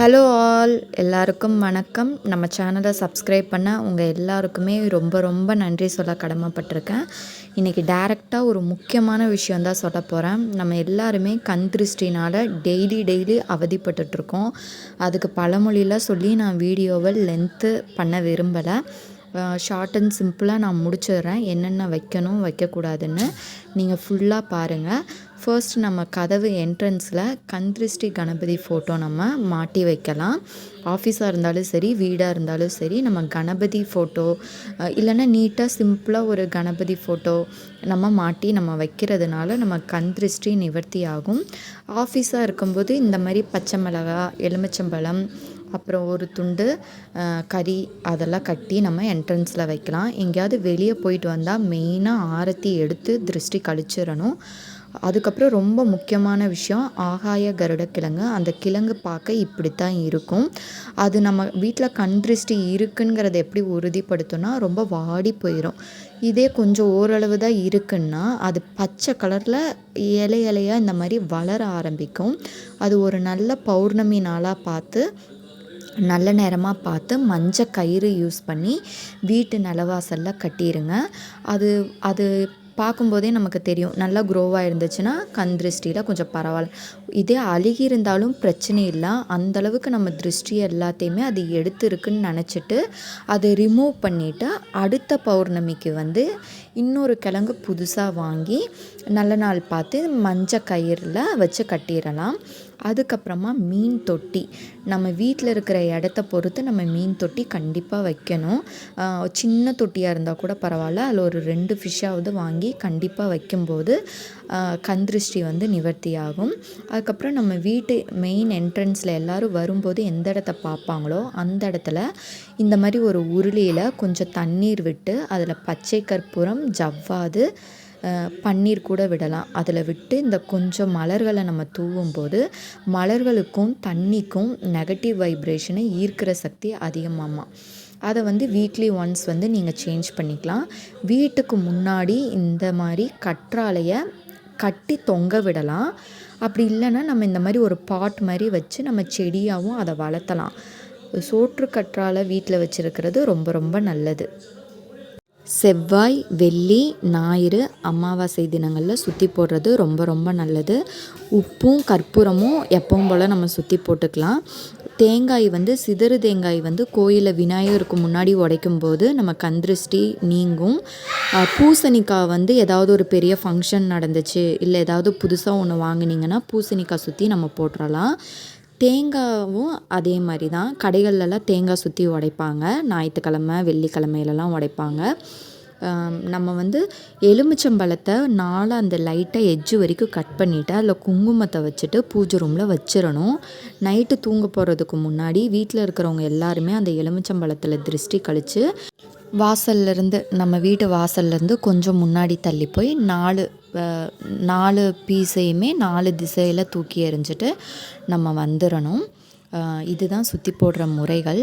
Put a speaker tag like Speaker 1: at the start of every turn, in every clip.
Speaker 1: Hello all எல்லாருக்கும் வணக்கம். நம்ம சேனலை சப்ஸ்கிரைப் பண்ண உங்கள் எல்லாருக்குமே ரொம்ப ரொம்ப நன்றி சொல்ல கடமைப்பட்டிருக்கேன். இன்றைக்கி டேரெக்டாக ஒரு முக்கியமான விஷயம் தான் சொல்ல போகிறேன் நம்ம எல்லாருமே கண் திருஷ்டினால் டெய்லி டெய்லி அவதிப்பட்டுட்ருக்கோம் அதுக்கு பழமொழியில் சொல்லி நான் வீடியோவை லென்த்து பண்ண விரும்பலை. ஷார்ட் அண்ட் சிம்பிளாக நான் முடிச்சிடுறேன். என்னென்ன வைக்கணும் வைக்கக்கூடாதுன்னு நீங்கள் ஃபுல்லாக பாருங்கள் ஃபர்ஸ்ட் நம்ம கதவு என்ட்ரன்ஸில் கந்திருஷ்டி கணபதி ஃபோட்டோ நம்ம மாட்டி வைக்கலாம். ஆஃபீஸாக இருந்தாலும் சரி வீடாக இருந்தாலும் சரி நம்ம கணபதி ஃபோட்டோ இல்லைன்னா நீட்டாக சிம்பிளாக ஒரு கணபதி ஃபோட்டோ நம்ம மாட்டி நம்ம வைக்கிறதுனால நம்ம கந்திருஷ்டி நிவர்த்தி ஆகும். ஆஃபீஸாக இருக்கும்போது இந்த மாதிரி பச்சை மிளகா எலுமிச்சம்பழம் அப்புறம் ஒரு துண்டு கறி அதெல்லாம் கட்டி நம்ம என்ட்ரன்ஸில் வைக்கலாம். எங்கேயாவது வெளியே போயிட்டு வந்தால் மெயினாக ஆரத்தி எடுத்து திருஷ்டி கழிச்சிடணும். அதுக்கப்புறம் ரொம்ப முக்கியமான விஷயம் ஆகாய கருட கிழங்கு. அந்த கிழங்கு பார்க்க இப்படி தான் இருக்கும். அது நம்ம வீட்டில் கண் திருஷ்டி இருக்குங்கிறத எப்படி உறுதிப்படுத்தோன்னா ரொம்ப வாடி போயிடும் இதே கொஞ்சம் ஓரளவு தான் இருக்குன்னா அது பச்சை கலரில் இலை இலையாக இந்த மாதிரி வளர ஆரம்பிக்கும். அது ஒரு நல்ல பௌர்ணமி நாளாக பார்த்து நல்ல நேரமாக பார்த்து மஞ்சள் கயிறு யூஸ் பண்ணி வீட்டு நிலவாசலில் கட்டிடுங்க அது அது பார்க்கும்போதே நமக்கு தெரியும். நல்லா க்ரோவாக இருந்துச்சுன்னா கண் திருஷ்டியில் கொஞ்சம் பரவாயில்ல. இதே அழுகி இருந்தாலும் பிரச்சனை இல்லை. அந்தளவுக்கு நம்ம திருஷ்டி எல்லாத்தையுமே அது எடுத்துருக்குன்னு நினச்சிட்டு அதை ரிமூவ் பண்ணிவிட்டு அடுத்த பௌர்ணமிக்கு வந்து இன்னொரு கிழங்கு புதுசாக வாங்கி நல்ல நாள் பார்த்து மஞ்சள் கயிறில் வச்சு கட்டிடலாம். அதுக்கப்புறமா மீன் தொட்டி. நம்ம வீட்டில் இருக்கிற இடத்த பொறுத்து நம்ம மீன் தொட்டி கண்டிப்பாக வைக்கணும். சின்ன தொட்டியாக இருந்தால் கூட பரவாயில்ல. அதில் ஒரு ரெண்டு ஃபிஷ்ஷாவது வாங்கி கண்டிப்பாக வைக்கும்போது கந்திருஷ்டி வந்து நிவர்த்தி ஆகும். அதுக்கப்புறம் நம்ம வீட்டு மெயின் என்ட்ரன்ஸில் எல்லோரும் வரும்போது எந்த இடத்த பார்ப்பாங்களோ அந்த இடத்துல இந்த மாதிரி ஒரு உருளியில் கொஞ்சம் தண்ணீர் விட்டு அதில் பச்சை கற்பூரம் ஜவ்வாது பன்னீர் கூட விடலாம். அதில் விட்டு இந்த கொஞ்சம் மலர்களை நம்ம தூவும்போது மலர்களுக்கும் தண்ணிக்கும் நெகட்டிவ் வைப்ரேஷனை ஈர்க்கிற சக்தி அதிகமாகமா அதை வந்து வீக்லி ஒன்ஸ் வந்து நீங்கள் சேஞ்ச் பண்ணிக்கலாம். வீட்டுக்கு முன்னாடி இந்த மாதிரி கற்றாழையை கட்டி தொங்க விடலாம். அப்படி இல்லைன்னா நம்ம இந்த மாதிரி ஒரு பாட் மாதிரி வச்சு நம்ம செடியாகவும் அதை வளர்த்தலாம். சோற்று கற்றாழை வீட்டில் வச்சுருக்கிறது ரொம்ப ரொம்ப நல்லது. செவ்வாய் வெள்ளி ஞாயிறு அமாவாசை தினங்களில் சுற்றி போடுறது ரொம்ப ரொம்ப நல்லது. உப்பும் கற்பூரமும் எப்பவும் போல் நம்ம சுற்றி போட்டுக்கலாம். தேங்காய் வந்து சிதறு தேங்காய் வந்து கோயிலில் விநாயகருக்கு முன்னாடி உடைக்கும் போது நம்ம கந்திருஷ்டி நீங்கும். பூசணிக்காய் வந்து ஏதாவது ஒரு பெரிய ஃபங்க்ஷன் நடந்துச்சு இல்லை ஏதாவது புதுசாக ஒன்று வாங்கினீங்கன்னா பூசணிக்காய் சுற்றி நம்ம போட்டுடலாம் தேங்காயும் அதே மாதிரி தான். கடைகள்லலாம் தேங்காய் சுற்றி உடைப்பாங்க. ஞாயிற்றுக்கிழம வெள்ளிக்கிழமையிலலாம் உடைப்பாங்க. நம்ம வந்து எலுமிச்சம்பழத்தை நாளாக அந்த லைட்டாக எட்ஜு வரைக்கும் கட் பண்ணிவிட்டு அதில் குங்குமத்தை வச்சுட்டு பூஜை ரூமில் வச்சிடணும். நைட்டு தூங்க போகிறதுக்கு முன்னாடி வீட்டில் இருக்கிறவங்க எல்லாருமே அந்த எலுமிச்சம்பழத்தில் திருஷ்டி கழித்து வாசல்லேருந்து நம்ம வீட்டு வாசல்லேருந்து கொஞ்சம் முன்னாடி தள்ளி போய் நாலு நாலு பீஸையுமே நாலு திசையில் தூக்கி எறிஞ்சிட்டு நம்ம வந்துடணும் இதுதான் சுற்றி போடுற முறைகள்.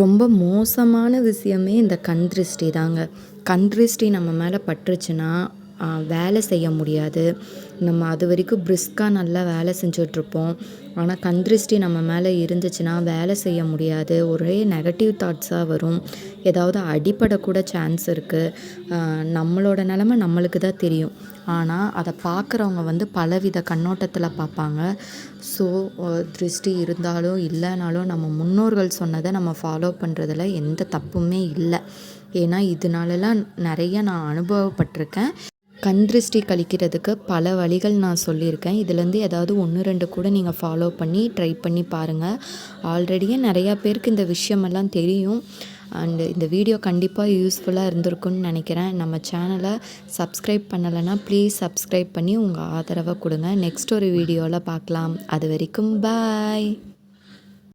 Speaker 1: ரொம்ப மோசமான விஷயமே இந்த கண் திருஷ்டி தாங்க. கண் திருஷ்டி நம்ம மேலே பட்டுருச்சுன்னா வேலை செய்ய முடியாது. நம்ம அது வரைக்கும் பிரிஸ்காக நல்லா வேலை செஞ்சிட்ருப்போம். ஆனால் கந்திருஷ்டி நம்ம மேலே இருந்துச்சுன்னா வேலை செய்ய முடியாது. ஒரே நெகட்டிவ் தாட்ஸாக வரும். ஏதாவது அடிப்படக்கூட சான்ஸ் இருக்குது நம்மளோட நிலமை நம்மளுக்கு தான் தெரியும். ஆனால் அதை பார்க்குறவங்க வந்து பலவித கண்ணோட்டத்தில் பார்ப்பாங்க. ஸோ திருஷ்டி இருந்தாலும் இல்லைனாலும் நம்ம முன்னோர்கள் சொன்னதை நம்ம ஃபாலோ பண்ணுறதுல எந்த தப்புமே இல்லை. ஏன்னா இதனாலலாம் நிறைய நான் அனுபவப்பட்டிருக்கேன். கண் திருஷ்டி கழிக்கிறதுக்கு பல வழிகள் நான் சொல்லியிருக்கேன். இதுலேருந்து ஏதாவது ஒன்று ரெண்டு கூட நீங்கள் ஃபாலோ பண்ணி ட்ரை பண்ணி பாருங்கள் ஆல்ரெடியே நிறையா பேருக்கு இந்த விஷயமெல்லாம் தெரியும். அண்டு இந்த வீடியோ கண்டிப்பாக யூஸ்ஃபுல்லாக இருந்திருக்குன்னு நினைக்கிறேன். நம்ம சேனலை சப்ஸ்கிரைப் பண்ணலைன்னா ப்ளீஸ் சப்ஸ்கிரைப் பண்ணி உங்கள் ஆதரவை கொடுங்க. நெக்ஸ்ட் ஒரு வீடியோவில் பார்க்கலாம். அது வரைக்கும் பாய்